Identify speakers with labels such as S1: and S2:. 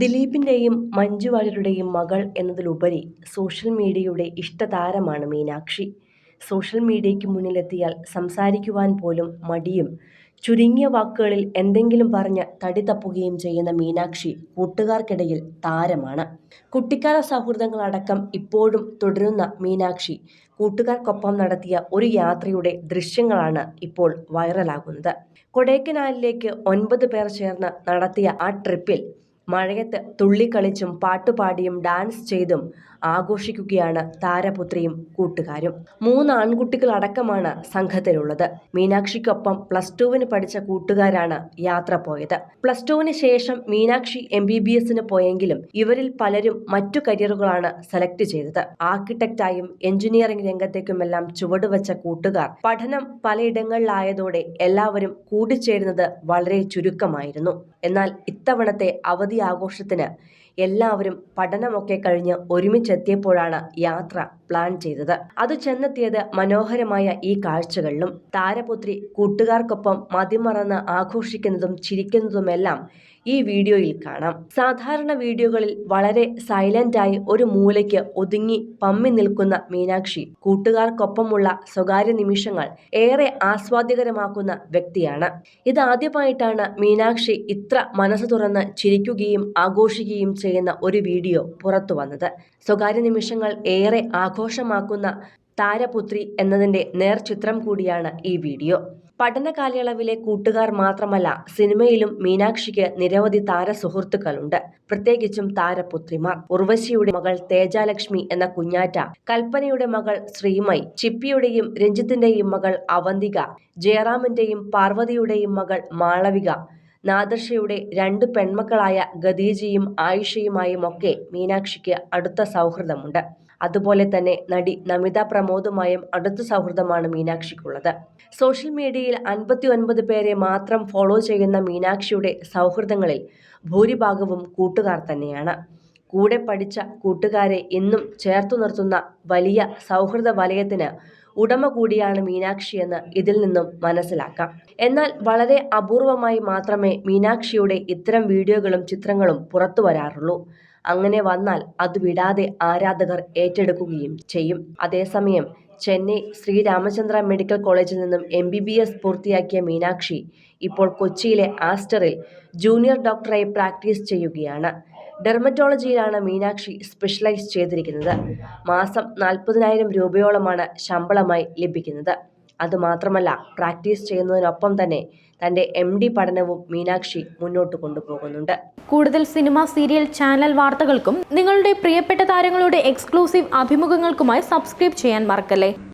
S1: ദിലീപിന്റെയും മഞ്ജു വാര്യരുടെയും മകൾ എന്നതിലുപരി സോഷ്യൽ മീഡിയയുടെ ഇഷ്ടതാരമാണ് മീനാക്ഷി. സോഷ്യൽ മീഡിയയ്ക്ക് മുന്നിലെത്തിയാൽ സംസാരിക്കുവാൻ പോലും മടിയും. ചുരുങ്ങിയ വാക്കുകളിൽ എന്തെങ്കിലും പറഞ്ഞ് തടി തപ്പുകയും ചെയ്യുന്ന മീനാക്ഷി കൂട്ടുകാർക്കിടയിൽ താരമാണ്. കുട്ടിക്കാല സൗഹൃദങ്ങളടക്കം ഇപ്പോഴും തുടരുന്ന മീനാക്ഷി കൂട്ടുകാർക്കൊപ്പം നടത്തിയ ഒരു യാത്രയുടെ ദൃശ്യങ്ങളാണ് ഇപ്പോൾ വൈറലാകുന്നത്. കൊടൈക്കനാലിലേക്ക് ഒൻപത് പേർ ചേർന്ന് നടത്തിയ ആ ട്രിപ്പിൽ മഴയത്ത് തുള്ളിക്കളിച്ചും പാട്ടുപാടിയും ഡാൻസ് ചെയ്തും ആഘോഷിക്കുകയാണ് താരപുത്രിയും കൂട്ടുകാരും. മൂന്ന് ആൺകുട്ടികളടക്കമാണ് സംഘത്തിലുള്ളത്. മീനാക്ഷിക്കൊപ്പം പ്ലസ് ടുവിന് പഠിച്ച കൂട്ടുകാരാണ് യാത്ര പോയത്. പ്ലസ് ടുവിന് ശേഷം മീനാക്ഷി എം ബി ബി എസിന് പോയെങ്കിലും ഇവരിൽ പലരും മറ്റു കരിയറുകളാണ് സെലക്ട് ചെയ്തത്. ആർക്കിടെക്റ്റായും എഞ്ചിനീയറിംഗ് രംഗത്തേക്കുമെല്ലാം ചുവടുവെച്ച കൂട്ടുകാർ. പഠനം പലയിടങ്ങളിലായതോടെ എല്ലാവരും കൂടിച്ചേരുന്നത് വളരെ ചുരുക്കമായിരുന്നു. എന്നാൽ ഇത്തവണത്തെ അവധി ആഘോഷത്തിന് എല്ലാവരും പഠനമൊക്കെ കഴിഞ്ഞ് ഒരുമിച്ചെത്തിയപ്പോഴാണ് യാത്ര പ്ലാൻ ചെയ്തത്. അത് ചെന്നെത്തിയത് മനോഹരമായ ഈ കാഴ്ചകളിലും താരപുത്രി കൂട്ടുകാർക്കൊപ്പം മതിമറന്ന് ആഘോഷിക്കുന്നതും ചിരിക്കുന്നതുമെല്ലാം ഈ വീഡിയോയിൽ കാണാം. സാധാരണ വീഡിയോകളിൽ വളരെ സൈലന്റായി ഒരു മൂലയ്ക്ക് ഒതുങ്ങി പമ്മി നിൽക്കുന്ന മീനാക്ഷി കൂട്ടുകാർക്കൊപ്പമുള്ള സ്വകാര്യ നിമിഷങ്ങൾ ഏറെ ആസ്വാദ്യകരമാക്കുന്ന വ്യക്തിയാണ്. ഇതാദ്യമായിട്ടാണ് മീനാക്ഷി ഇത്ര മനസ്സ് തുറന്ന് ചിരിക്കുകയും ആഘോഷിക്കുകയും ചെയ്യുന്ന ഒരു വീഡിയോ പുറത്തു വന്നത്. സ്വകാര്യ നിമിഷങ്ങൾ ഏറെ ആഘോഷമാക്കുന്ന താരപുത്രി എന്നതിന്റെ നേർചിത്രം കൂടിയാണ് ഈ വീഡിയോ. പഠന കാലയളവിലെ കൂട്ടുകാർ മാത്രമല്ല സിനിമയിലും മീനാക്ഷിക്ക് നിരവധി താര സുഹൃത്തുക്കളുണ്ട് പ്രത്യേകിച്ചും താരപുത്രിമാർ. ഉർവശിയുടെ മകൾ തേജാലക്ഷ്മി എന്ന കുഞ്ഞാറ്റ കൽപ്പനയുടെ മകൾ ശ്രീമൈ ചിപ്പിയുടെയും രഞ്ജിത്തിന്റെയും മകൾ അവന്തിക ജയറാമിന്റെയും പാർവതിയുടെയും മകൾ മാളവിക നാദർഷയുടെ രണ്ട് പെൺമക്കളായ ഖദീജയും ആയിഷയുമായും ഒക്കെ മീനാക്ഷിക്ക് അടുത്ത സൗഹൃദമുണ്ട്. അതുപോലെ തന്നെ നടി നമിത പ്രമോദുമായും അടുത്ത സൗഹൃദമാണ് മീനാക്ഷിക്കുള്ളത്. സോഷ്യൽ മീഡിയയിൽ അൻപത്തി ഒൻപത് പേരെ മാത്രം ഫോളോ ചെയ്യുന്ന മീനാക്ഷിയുടെ സൗഹൃദങ്ങളിൽ ഭൂരിഭാഗവും കൂട്ടുകാർ തന്നെയാണ്. കൂടെ പഠിച്ച കൂട്ടുകാരെ എന്നും ചേർത്തു നിർത്തുന്ന വലിയ സൗഹൃദ വലയത്തിന് ഉടമ കൂടിയാണ് മീനാക്ഷി എന്ന് ഇതിൽ നിന്നും മനസ്സിലാക്കാം. എന്നാൽ വളരെ അപൂർവമായി മാത്രമേ മീനാക്ഷിയുടെ ഇത്തരം വീഡിയോകളും ചിത്രങ്ങളും പുറത്തു വരാറുള്ളൂ. അങ്ങനെ വന്നാൽ അത് വിടാതെ ആരാധകർ ഏറ്റെടുക്കുകയും ചെയ്യും. അതേസമയം ചെന്നൈ ശ്രീരാമചന്ദ്ര മെഡിക്കൽ കോളേജിൽ നിന്നും എം ബി ബി എസ് പൂർത്തിയാക്കിയ മീനാക്ഷി ഇപ്പോൾ കൊച്ചിയിലെ ആസ്റ്ററിൽ ജൂനിയർ ഡോക്ടറായി പ്രാക്ടീസ് ചെയ്യുകയാണ്. ഡെർമറ്റോളജിയിലാണ് മീനാക്ഷി സ്പെഷ്യലൈസ് ചെയ്തിരിക്കുന്നത്. മാസം നാൽപ്പതിനായിരം രൂപയോളമാണ് ശമ്പളമായി ലഭിക്കുന്നത്. അതുമാത്രമല്ല പ്രാക്ടീസ് ചെയ്യുന്നതിനൊപ്പം തന്നെ തന്റെ എം ഡി പഠനവും മീനാക്ഷി മുന്നോട്ട് കൊണ്ടുപോകുന്നുണ്ട്.
S2: കൂടുതൽ സിനിമ സീരിയൽ ചാനൽ വാർത്തകൾക്കും നിങ്ങളുടെ പ്രിയപ്പെട്ട താരങ്ങളുടെ എക്സ്ക്ലൂസീവ് അഭിമുഖങ്ങൾക്കുമായി സബ്സ്ക്രൈബ് ചെയ്യാൻ മറക്കല്ലേ?